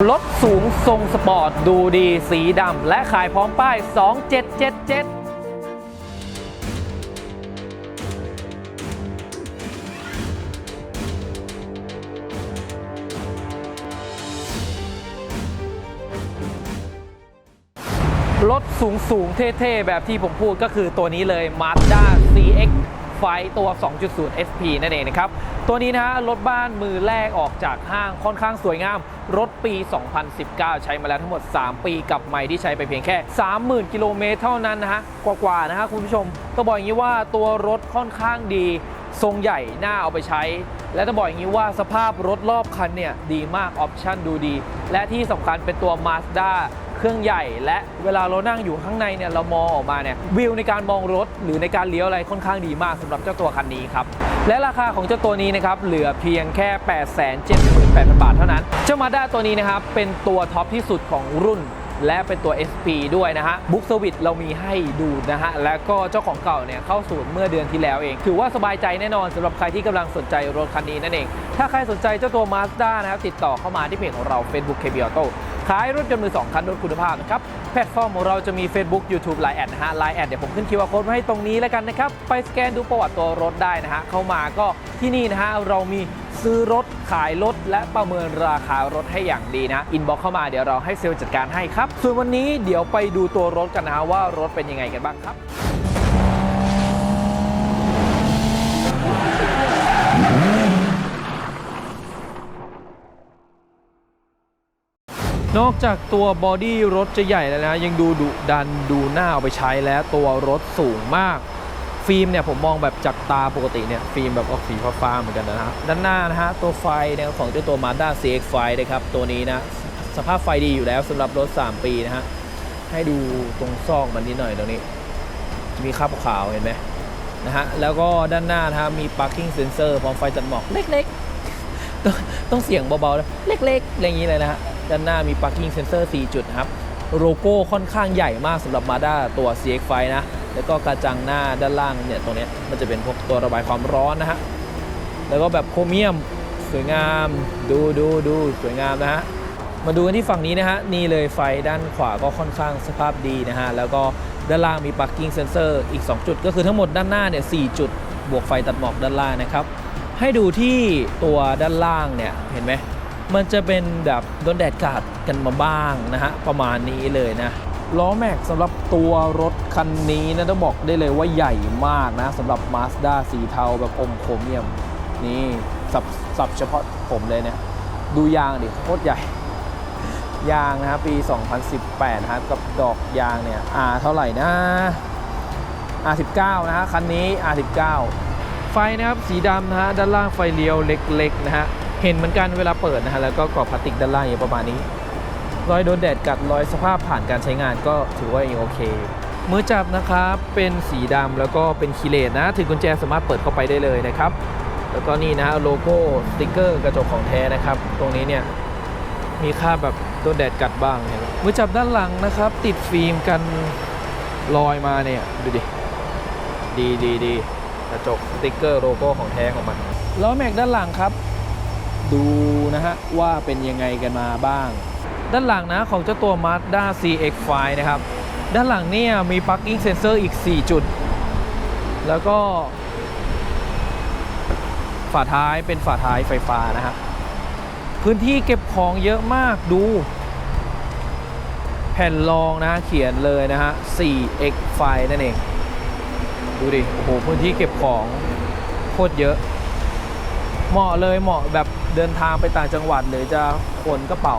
รถสูงทรงสปอร์ต ดูดีสีดำ และขายพร้อมป้าย 2777รถสูงสูงเท่ ๆ แบบที่ผมพูดก็คือตัวนี้เลย Mazda CX ไฟตัว 2.0 SP นั่นเองนะครับ ตัวนี้นะฮะรถบ้านมือแรกออกจากห้างค่อนข้างสวยงาม รถปี 2019 ใช้มาแล้วทั้งหมด 3 ปีกับไม่ที่ใช้ไปเพียงแค่ 30,000 กิโลเมตรเท่านั้นนะฮะกว่าๆนะฮะคุณผู้ชมต้องบอกอย่างนี้ว่าตัวรถค่อนข้างดีทรงใหญ่น่าเอาไปใช้ และต้องบอกอย่างนี้ว่าสภาพรถรอบคันเนี่ยดีมากออปชั่นดูดี และที่สำคัญเป็นตัว Mazda เครื่องใหญ่ และเวลาเรานั่งอยู่ข้างในเนี่ยเรามองออกมาเนี่ยวิวในการมองรถหรือในการเลี้ยวอะไรค่อนข้างดีมากสำหรับเจ้าตัวคันนี้ครับและราคาของเจ้าตัวนี้นะครับเหลือเพียงแค่ 878,000 บาทเท่านั้น เจ้า Mazda ตัวนี้นะครับเป็นตัวท็อปที่สุดของรุ่นและเป็นตัว SP ด้วยนะฮะบุ๊กสวิตเรามีให้ดูนะฮะ แล้วก็เจ้าของเก่าเนี่ยเข้าศูนย์เมื่อเดือนที่แล้วเอง ถือว่าสบายใจแน่นอนสำหรับใครที่กำลังสนใจรถคันนี้นั่นเอง ถ้าใครสนใจเจ้าตัว Mazda นะครับ ติดต่อเข้ามาที่เพจของเรา Facebook KB Auto ขายรถยนต์มือ2คันรถคุณภาพนะครับ แพลตฟอร์มของเราจะมี Facebook YouTube Line แอดนะฮะ Line แอดเดี๋ยวผมขึ้น QR Code ไว้ให้ตรงนี้แล้วกันนะครับ ไปสแกนดูประวัติตัวรถได้นะฮะ เข้ามาก็ที่นี่นะฮะ เรามีซื้อรถขายรถ และประเมินราคารถให้อย่างดีนะอินบ็อกเข้ามาเดี๋ยวเราให้เซลล์จัดการให้ครับ ส่วนวันนี้เดี๋ยวไปดูตัวรถกันนะฮะว่ารถเป็นยังไงกันบ้างครับ นอกจากตัวบอดี้รถจะใหญ่แล้วนะ ยังดูดุดันดูหน้าเอาไปใช้แล้วตัวรถสูงมาก ฟิล์มเนี่ยผมมองแบบจากตาปกติเนี่ย ฟิล์มแบบออกสีฟ้าๆเหมือนกันนะฮะด้านหน้านะฮะ ตัวไฟเนี่ยของเจ้าตัว Mazda CX ไฟนะครับ ตัวนี้นะ สภาพไฟดีอยู่แล้วสำหรับรถ 3 ปีนะฮะ ให้ดูตรงซอกมันนิดหน่อยตรงนี้ มีคราบขาวเห็นไหมนะฮะแล้วก็ด้านหน้านะฮะมี parking sensor พร้อมไฟตัดหมอกเล็กๆ ต้องเสียงเบาๆเล็กๆอะไรอย่างนี้เลยนะฮะ ด้านหน้ามี parking sensor 4 จุดครับโลโก้ค่อนข้างใหญ่มากสำหรับ Mazda ตัว CX-5 นะ แล้วก็กระจังหน้าด้านล่างเนี่ย ตรงนี้มันจะเป็นพวกตัวระบายความร้อนนะฮะ แล้วก็แบบโครเมียมสวยงาม ดูดูดูสวยงามนะฮะ มาดูกันที่ฝั่งนี้นะฮะ นี่เลยไฟด้านขวาก็ค่อนข้างสภาพดีนะฮะ แล้วก็ด้านล่างมี parking sensor อีก 2 จุด ก็คือทั้งหมดด้านหน้าเนี่ย4จุด บวกไฟตัดหมอกด้านล่างนะครับ ให้ดูที่ตัวด้านล่างเนี่ย เห็นไหม มันจะเป็นแบบโดนแดดกาดกันมาบ้างนะฮะ ประมาณนี้เลยนะล้อแม็กสำหรับตัวรถคันนี้นะต้องบอกได้เลยว่าใหญ่มากนะสำหรับ Mazda สีเทาแบบอมโครเมียม นี่สับสับเฉพาะผมเลยเนี่ยดูยางดิโคตรใหญ่ ยางนะฮะปี 2018 นะครับ กับดอกยางเนี่ย R เท่าไหร่นะ R19 นะฮะคันนี้ R19 ไฟนะครับสีดำนะฮะด้านล่างไฟเลี้ยวเล็กๆนะฮะ เห็นเหมือนกันเวลาเปิดนะฮะแล้วก็กรอบพลาสติกด้านล่างอย่างประมาณนี้ รอยโดนแดดกัดรอยสภาพผ่านการใช้งานก็ถือว่ายังโอเคมือจับนะครับเป็นสีดำแล้วก็เป็นคีเลตนะถือกุญแจสามารถเปิดเข้าไปได้เลยนะครับ แล้วก็นี่นะฮะโลโก้สติกเกอร์กระจกของแท้นะครับ ตรงนี้เนี่ยมีค่าแบบโดนแดดกัดบ้างเนี่ยมือจับด้านหลังนะครับ ติดฟิล์มกันรอยมาเนี่ยดูดิดีดีดีกระจกสติกเกอร์โลโก้ของแท้ของมันล้อแม็กด้านหลังครับ ดูนะฮะว่าเป็นยังไงกันมาบ้าง ด้านหลังนะของเจ้าตัว Mazda CX-5 นะครับ ด้านหลังเนี่ยมี parking sensor อีก 4 จุด แล้วก็ ฝาท้ายเป็นฝาท้ายไฟฟ้านะฮะพื้นที่เก็บของเยอะมากดู แผ่นรองนะเขียนเลยนะฮะ 4x ไฟนั่นเอง ดูดิ โอ้โห พื้นที่เก็บของโคตรเยอะ เหมาะเลยเหมาะแบบ เดินทางไปต่างจังหวัด หรือจะขนกระเป๋า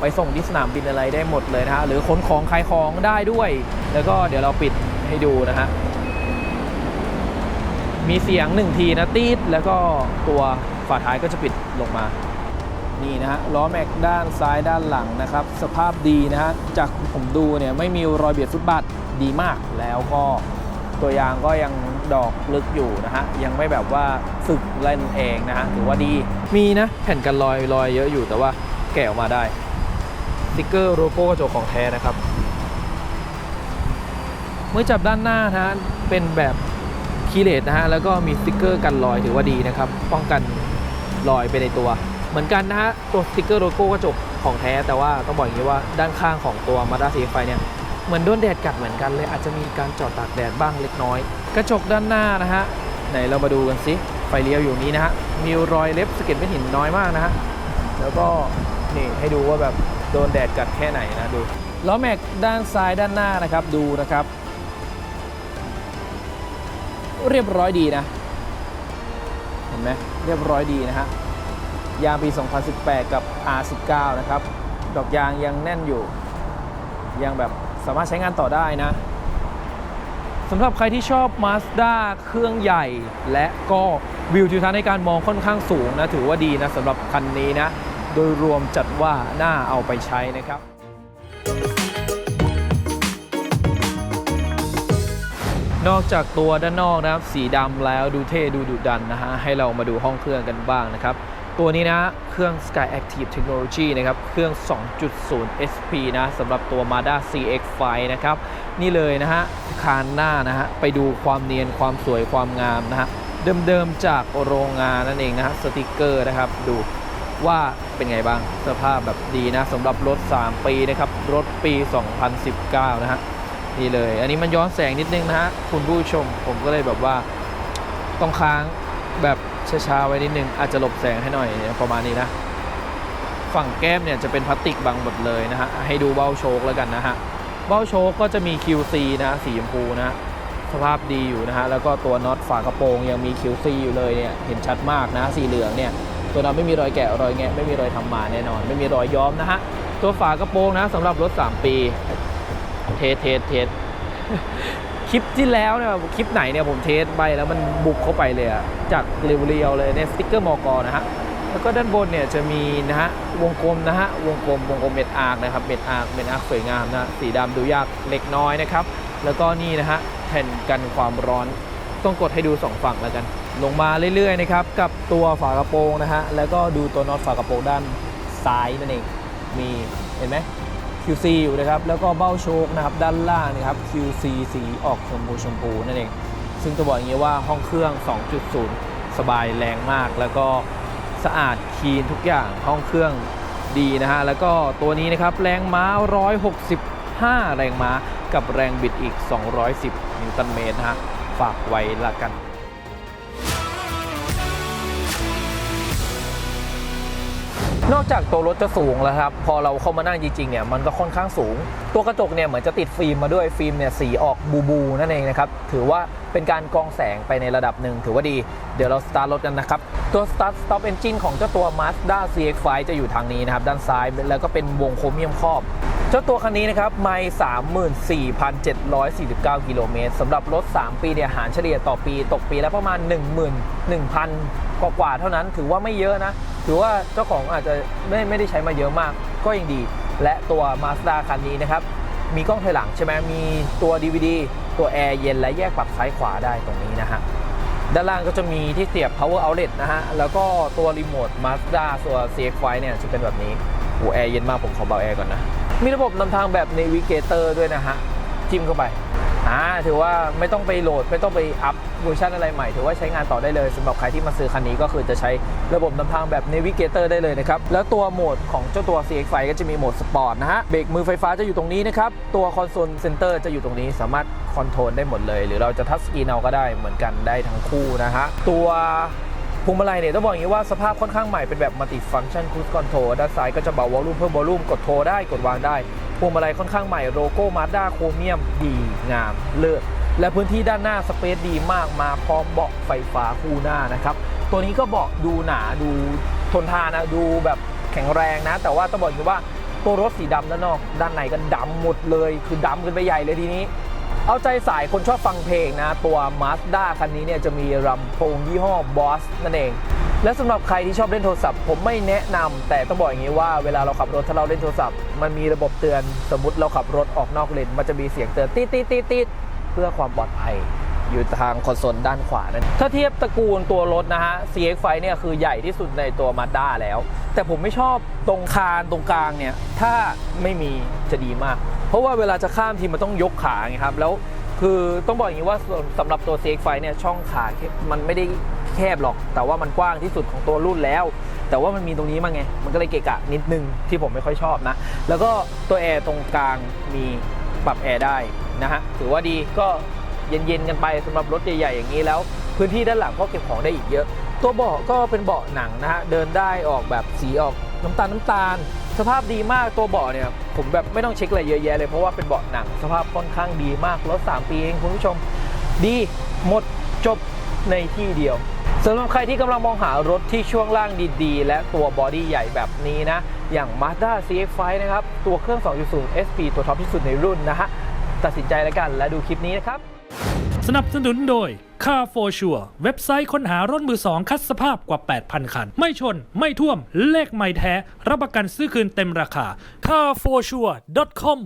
ไปส่งที่สนามบินอะไรได้หมดเลยนะฮะหรือขนของขายของได้ด้วย แล้วก็เดี๋ยวเราปิดให้ดูนะฮะมีเสียงหนึ่งทีนะตีดแล้วก็ตัวฝาท้ายก็จะปิดลงมานี่นะฮะล้อแม็กด้านซ้ายด้านหลังนะครับ สภาพดีนะฮะจากผมดูเนี่ยไม่มีรอยเบียดฟุตบาทดีมากแล้วก็ตัวยางก็ยัง ดอกลึกอยู่นะฮะ ยังไม่แบบว่าฝึกเล่นเองนะฮะ ถือว่าดี มีนะแผ่นกันรอยรอยเยอะอยู่แต่ว่าแกะออกมาได้สติกเกอร์โลโก้กระจกของแท้นะครับ เมื่อจับด้านหน้านะฮะ เป็นแบบคีเลตนะฮะ แล้วก็มีสติกเกอร์กันรอยถือว่าดีนะครับ ป้องกันรอยไปในตัว เหมือนกันนะฮะ ตัวสติกเกอร์โลโก้กระจกของแท้ แต่ว่าต้องบอกอย่างนี้ว่าด้านข้างของตัว Mazda CX-5 เนี่ย เหมือนโดนแดดกัดเหมือนกันเลยอาจจะมีการจอดตากแดดบ้างเล็กน้อย กระจกด้านหน้านะฮะไหนเรามาดูกันสิไฟเลี้ยวอยู่นี้นะฮะมีรอยเล็บสะเก็ดเป็นหินน้อยมากนะฮะแล้วก็นี่ให้ดูว่าแบบโดนแดดกัดแค่ไหนนะดูล้อแม็กด้านซ้ายด้านหน้านะครับดูนะครับ เรียบร้อยดีนะเห็นไหมเรียบร้อยดีนะฮะยางปี 2018 กับ R19 นะครับ ดอกยางยังแน่นอยู่ยังแบบ สามารถใช้งานต่อได้นะสำหรับใครที่ชอบ Mazda เครื่องใหญ่ และก็วิวทิวทัศน์ในการมองค่อนข้างสูงนะ ถือว่าดีนะสำหรับคันนี้นะ โดยรวมจัดว่าน่าเอาไปใช้นะครับนอกจากตัวด้านนอกนะครับ สีดำแล้วดูเท่ดูดุดันนะฮะ ให้เรามาดูห้องเครื่องกันบ้างนะครับ ตัวนี้นะ เครื่อง Sky Active Technology นะครับ เครื่อง 2.0 SP นะสำหรับตัว Mazda CX-5 นะครับ นี่เลยนะฮะ คานหน้านะฮะ ไปดูความเนียนความสวยความงามนะฮะ เดิมๆจากโรงงานนั่นเองนะฮะ สติกเกอร์นะครับ ดูว่าเป็นไงบ้าง สภาพแบบดีนะสำหรับรถ 3 ปีนะครับ รถปี 2019 นะฮะ นี่เลย อันนี้มันย้อนแสงนิดนึงนะฮะ คุณผู้ชม ผมก็เลยแบบว่าต้องค้างแบบ ช้าๆไว้นิดนึงอาจจะหลบแสงให้หน่อยประมาณนี้นะ ฝั่งแก้มเนี่ยจะเป็นพลาสติกบังหมดเลยนะฮะให้ดูเบ้าโชคแล้วกันนะฮะเบ้าโชคก็จะมี QC นะฮะสีชมพูนะสภาพดีอยู่นะฮะแล้วก็ตัวน็อตฝากระโปรงยังมี QC อยู่เลยเนี่ยเห็นชัดมากนะสีเหลืองเนี่ยตัวนั้นไม่มีรอยแกะรอยแงะไม่มีรอยทำมาแน่นอน ไม่มีรอยย้อมนะฮะตัวฝากระโปรงนะสำหรับรถ 3 ปี เทสเทสเทส คลิปที่แล้วเนี่ยคลิปไหนเนี่ยผมเทสไปแล้วมันบุกเข้าไปเลยอะจากเรียวๆเลยเนี่ยสติ๊กเกอร์มอกอนะฮะแล้วก็ด้านบนเนี่ยจะมีนะฮะวงกลมนะฮะวงกลมวงกลมเม็ดอาร์คนะครับเม็ดอาร์คเม็ดอาร์คสวยงามนะสีดำดูยากเล็กน้อยนะครับแล้วก็นี่นะฮะแผ่นกันความร้อนต้องกดให้ดูสองฝั่งแล้วกัน ลงมาเรื่อยๆนะครับกับตัวฝากระโปรงนะฮะแล้วก็ดูตัวน็อตฝากระโปรงด้านซ้ายนั่นเองมีเห็นไหม QC อยู่นะครับ แล้วก็เบ้าโชคนะครับด้านล่างนะครับ QC สีออกชมพูชมพูนั่นเอง ซึ่งจะบอกอย่างนี้ว่าห้องเครื่อง 2.0 สบายแรงมาก แล้วก็สะอาดคีนทุกอย่างห้องเครื่องดีนะฮะ แล้วก็ตัวนี้นะครับแรงม้า 165 แรงม้า กับแรงบิดอีก 210 นิวตันเมตรนะฮะ ฝากไว้ละกัน นอกจากตัวรถจะสูงแล้วครับ พอเราเข้ามานั่งจริงๆเนี่ยมันก็ค่อนข้างสูง ตัวกระจกเนี่ยเหมือนจะติดฟิล์มมาด้วยฟิล์มเนี่ยสีออกบูบูนั่นเองนะครับ ถือว่าเป็นการกองแสงไปในระดับหนึ่งถือว่าดี เดี๋ยวเราสตาร์ทรถกันนะครับ ตัว Start Stop Engine ของเจ้าตัว Mazda CX-5 จะอยู่ทางนี้นะครับ ด้านซ้ายแล้วก็เป็นวงโครเมียมครอบ เจ้าตัวคันนี้นะครับไม่34,749 กิโลเมตรสำหรับรถ 3 ปีเนี่ยหารเฉลี่ยต่อปี ตกปีและประมาณ 11,000กว่ากว่าๆเท่านั้นถือว่าไม่เยอะนะถือว่าเจ้าของอาจจะไม่ไม่ได้ใช้มาเยอะมากก็ยังดี และตัว Mazda คันนี้นะครับ มีกล้องถอยหลังใช่ไหมมีตัว DVD ตัวแอร์เย็นและแยกปรับซ้ายขวาได้ตรงนี้นะฮะด้านล่างก็จะมีที่เสียบ power outlet นะฮะ แล้วก็ตัวรีโมท Mazda ตัว CX-5 เนี่ยจะเป็นแบบนี้โอ้แอร์เย็นมากผมขอเบาแอร์ก่อนนะ มีระบบนำทางแบบ Navigator ด้วยนะฮะ จิ้มเข้าไป อ่าถือว่าไม่ต้องไปโหลดไม่ต้องไปอัพเวอร์ชันอะไรใหม่ ถือว่าใช้งานต่อได้เลยสำหรับใครที่มาซื้อคันนี้ก็คือจะใช้ระบบนำทางแบบ Navigator ได้เลยนะครับ แล้วตัวโหมดของเจ้าตัว CX-5 ก็จะมีโหมดสปอร์ตนะฮะ เบรกมือไฟฟ้าจะอยู่ตรงนี้นะครับ ตัวคอนโซลเซนเตอร์จะอยู่ตรงนี้สามารถคอนโทรลได้หมดเลย หรือเราจะทัชสกรีนเอาก็ได้เหมือนกันได้ทั้งคู่นะฮะตัวพวงมาลัยเนี่ยต้องบอกอย่างนี้ว่าสภาพค่อนข้างใหม่เป็นแบบมัลติฟังชันค i ู e คอนโทรด้านซ้ายก็จะเบาวอลลุ่มเพิ่มวอลลุ่มกดโทรได้กดวางได้ พวงมาลัยค่อนข้างใหม่โลโก้มาด้าโครเมียมดีงามเลิศและพื้นที่ด้านหน้าสเปซดีมากมาพร้อมเบาะไฟฟ้าคู่หน้านะครับ ตัวนี้ก็เบาะดูหนาดูทนทานนะดูแบบแข็งแรงนะ แต่ว่าต้องบอกอยู่ว่าตัวรถสีดำด้านนอก ด้านในก็ดำหมดเลย คือดำกันไปใหญ่เลยทีนี้ เอาใจสายคนชอบฟังเพลงนะ ตัว Mazda คันนี้เนี่ยจะมีลำโพงยี่ห้อ Boss นั่นเอง และสำหรับใครที่ชอบเล่นโทรศัพท์ ผมไม่แนะนำแต่ต้องบอกอย่างนี้ว่าเวลาเราขับรถถ้าเราเล่นโทรศัพท์มันมีระบบเตือนสมมติเราขับรถออกนอกเลนมันจะมีเสียงเตือนตีดตีดตีดตีดเพื่อความปลอดภัยอยู่ทางคอนโซลด้านขวานั่นถ้าเทียบตระกูลตัวรถนะฮะ CX-5 เนี่ยคือใหญ่ที่สุดในตัว Mazda แล้ว แต่ผมไม่ชอบตรงคานตรงกลางเนี่ย ถ้าไม่มีจะดีมาก เพราะว่าเวลาจะข้ามทีมันต้องยกขาไงครับ แล้วคือต้องบอกอย่างนี้ว่าสำหรับตัว CX-5 เนี่ยช่องขามันไม่ได้ แคบหรอก แต่ว่ามันกว้างที่สุดของตัวรุ่นแล้ว แต่ว่ามันมีตรงนี้มาไง มันก็เลยเกะกะนิดนึงที่ผมไม่ค่อยชอบนะ แล้วก็ตัวแอร์ตรงกลางมีปรับแอร์ได้นะฮะ ถือว่าดีก็เย็นๆกันไปสำหรับรถใหญ่ๆอย่างนี้แล้ว พื้นที่ด้านหลังก็เก็บของได้อีกเยอะ ตัวเบาะก็เป็นเบาะหนังนะฮะ เดินได้ออกแบบสีออกน้ำตาลน้ำตาล สภาพดีมากตัวเบาะเนี่ยผมแบบไม่ต้องเช็คอะไรเยอะแยะเลยเพราะว่าเป็นเบาะหนังสภาพค่อนข้างดีมากรถ3ปีเองคุณผู้ชมดีหมดจบในที่เดียว สำหรับใครที่กำลังมองหารถที่ช่วงล่างดีๆ และตัวบอดี้ใหญ่แบบนี้นะ อย่าง Mazda CX-5 นะครับ ตัวเครื่อง 2.0 SP ตัวท็อปที่สุดในรุ่นนะฮะ ตัดสินใจแล้วกันและดูคลิปนี้นะครับ สนับสนุนโดย Car for Sure เว็บไซต์ค้นหารถมือสองคัดสภาพกว่า 8,000 คัน ไม่ชน ไม่ท่วม เลขไม่แท้ รับประกันซื้อคืนเต็มราคา carforsure.com